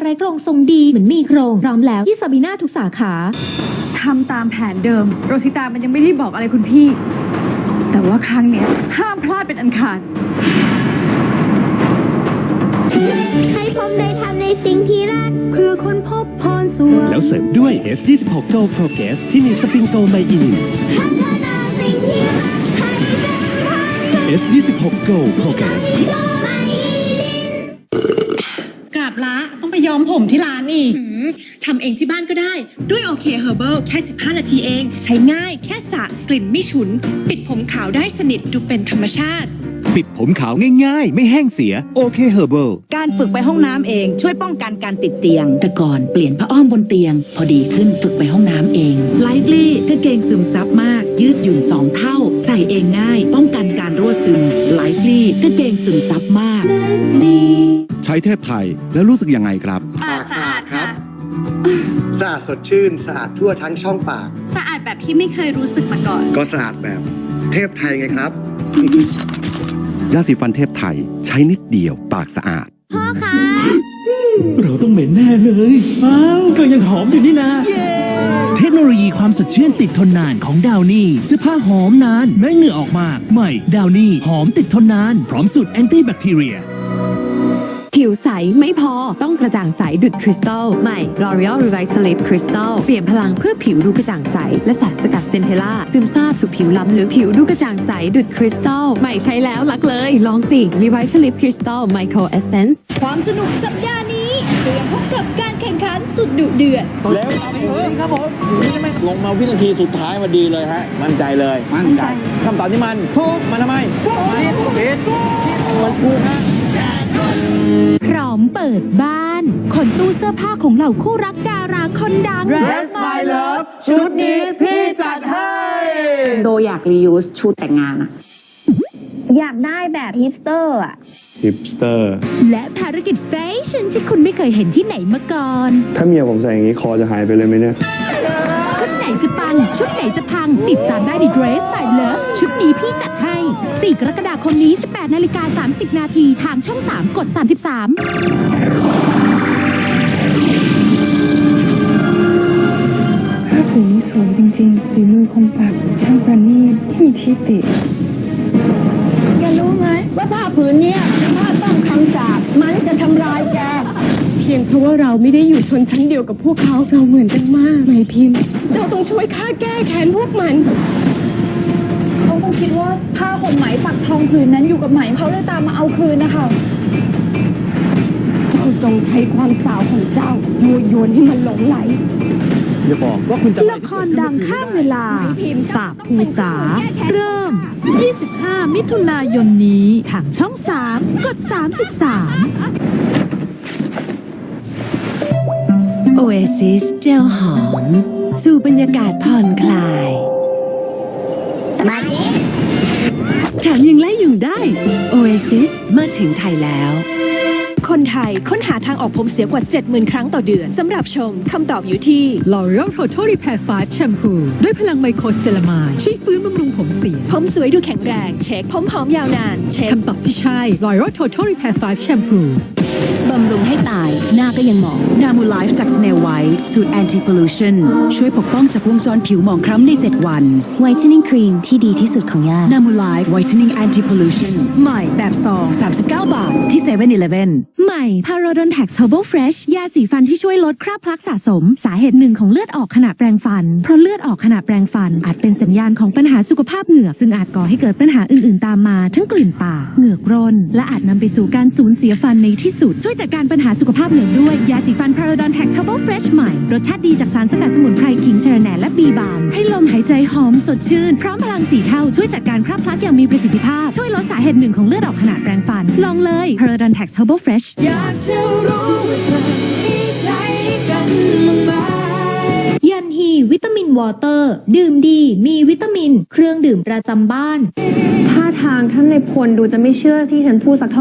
ราไรกรงทรงดีเหมือนมีโครงพร้อมแล้วที่ซาบีนาทุกสาขาทำตามแผนเดิม โรซิตามันยังไม่ได้บอกอะไรคุณพี่ แต่ว่าครั้งเนี้ยห้ามพลาดเป็นอันขาด ให้ผมได้ทำในสิ่งที่รักเพื่อค้นพบพรสวรรค์แล้วเสริมด้วย S26 Go Progress ที่มีสปริงโกไมอินิน พัฒนาสิ่งที่รักให้เป็นทาง S26 Go Progress ไม่ก ย้อมผมที่ร้านอีกทำเองที่บ้านก็ได้ ด้วยโอเคเฮอร์เบิลแค่ 15 นาทีเอง ใช้ง่ายแค่สระกลิ่นไม่ฉุน ปิดผมขาวได้สนิทดูเป็นธรรมชาติ ปิดผมขาวง่ายๆ ไม่แห้งเสียโอเคเฮอร์เบิลการฝึกไปห้องน้ำเอง ช่วยป้องกันการติดเตียง แต่ก่อนเปลี่ยนผ้าอ้อมบนเตียง พอดีขึ้นฝึกไปห้องน้ำเองไลฟ์ลี่กางเกงซึมซับมาก ยืดหยุ่นสองเท่า ใส่เองง่าย ป้องกันการรั่วซึมไลฟ์ลี่กางเกงซึมซับมากใช้เทพไทยแล้วรู้สึกยังไงครับ ปากสะอาดค่ะสะอาดสดชื่นสะอาดทั่วทั้งช่องปาก สะอาดแบบที่ไม่เคยรู้สึกมาก่อน ก็สะอาดแบบ เทพไทยไงครับ ยาสีฟันเทพไทยใช้นิดเดียวปากสะอาด พ่อคะเราต้องเหม็นแน่เลยอ้าวก็ยังหอมอยู่นี่นะ เทคโนโลยีความสดชื่นติดทนนานของดาวนี่เสื้อผ้าหอมนาน แม้เหงื่อออกมาก ใหม่ดาวนี่หอมติดทนนาน พร้อมสูตรแอนตี้แบคทีเรีย ผิวใสไม่พอต้องกระจ่างใสดุดคริสตัลใหม่ L'Oreal Revitalift Crystal เปลี่ยนพลังเพื่อผิวดูกระจ่างใส และสารสกัดเซนเทล่าซึมซาบสู่ผิวล้ำหรือผิวดูกระจ่างใสดุดคริสตัลใหม่ใช้แล้วรักเลย ลองสิ Revitalift Crystal Micro Essence ความสนุกสัปดาห์นี้เตรียมพบกับการแข่งขันสุดดุเดือดแล้วทำเองครับผมลงมาวินาทีสุดท้ายมาดีเลยฮะมั่นใจเลยมั่นใจคำตอบที่มันถูกมันทำไมผิดผิดมันถูกฮะ พร้อมเปิดบ้าน ขนตู้เสื้อผ้าของเหล่าคู่รักดาราคนดัง Dress My Love ชุดนี้พี่จัดให้ โดอยากรียูสชุดแต่งงานอะอยากได้แบบฮิปสเตอร์อะฮิปสเตอร์ และภารกิจแฟชั่นที่คุณไม่เคยเห็นที่ไหนมาก่อน ถ้าเมียผมใส่อย่างนี้คอจะหายไปเลยไหมเนี่ยชุดไห นจะปังชุดไหนจะพังติดตามได้ใน Dress by Love ชุดนี้พี่จัดให้ 4 กรกฎาคมนี้ 18นาฬิกา30 นาทีทางช่อง 3 กด 33ผ้าผืนนี้สวยจริงๆฝีมือคมปักช่างประณีตที่มีที่ติ เพราะว่าเราไม่ได้อยู่ชนชั้นเดียวกับพวกเขาเราเหมือนกันมากไหมพิมพ์ เจ้าต้องช่วยข้าแก้แค้นพวกมัน เขาคงคิดว่าผ้าห่มไหมปักทองผืนนั้นอยู่กับไหมเขาเลยตามมาเอาคืนนะคะเจ้าจงใช้ความสาวของเจ้ายั่วยวนให้มันหลงไหลอย่าบอกว่าคุณจะละครดังข้ามเวลาสาบภูษาเริ่ม 25 มิถุนายนนี้ทางช่อง 3 กด 33 Oasis เจลหอม สู่บรรยากาศผ่อนคลายมาดิแถมยังไล่ยุงได้ Oasis มาถึงไทยแล้ว คนไทยค้นหาทางออกผมเสียกว่า 70,000 ครั้งต่อเดือน สำหรับชมคำตอบอยู่ที่ L'Oreal Total Repair 5 Shampoo ด้วยพลังไมโครเซรามายช่วยฟื้นบำรุงผมเสีย ผมสวยดูแข็งแรง เช็คผมหอมยาวนาน เช็คคำตอบที่ใช่ L'Oreal Total Repair 5 Shampoo บำรุงให้ตาย หน้าก็ยังหมอง นามูไลฟ์จาก Snail White สูตร Anti Pollution ช่วยปกป้องจากวงจรผิวหมองคล้ำใน 7 วัน Whitening Cream ที่ดีที่สุดของย่า นามูไลฟ์ Whitening Anti Pollution ใหม่แบบซอง39 บาท ที่7 e เ e ่ e อใหม่ Parodontax Herbal Fresh ยาสีฟันที่ช่วยลดคราบพลักสะสม สาเหตุหนึ่งของเลือดออกขณะแปรงฟัน เพราะเลือดออกขณะแปรงฟัน อาจเป็นสัญญาณของปัญหาสุขภาพเหงือกซึ่งอาจก่อให้เกิดปัญหาอื่น ๆ ตามมา ทั้งกลิ่นปากเหงือกร่นและอาจนำไปสู่การสูญเสียฟันในที่สุดช่วยจัดการปัญหาสุขภาพเหงือกด้วย ยาสีฟัน Parodontax Herbal Fresh ใหม่ รสชาติดีจากสารสกัดสมุนไพรขิงเชรแหนและบีบาม ให้ลมหายใจหอมสดชื่น พร้อมพลังสีเท่า ช่วยจัดการคราบพลักอย่างมีประสิทธิภาพ ช่วยลดสาเหตุหนึ่งของเลือดออกขณะแปรงฟัน ลองเลย Parodontax Herbal Fresh ยันฮีวิตามินวอเตอร์ ดื่มดี มีวิตามิน เครื่องดื่มประจำบ้าน ท่าทางท่านในพลดูจะไม่เชื่อที่ฉันพูดสักเท่า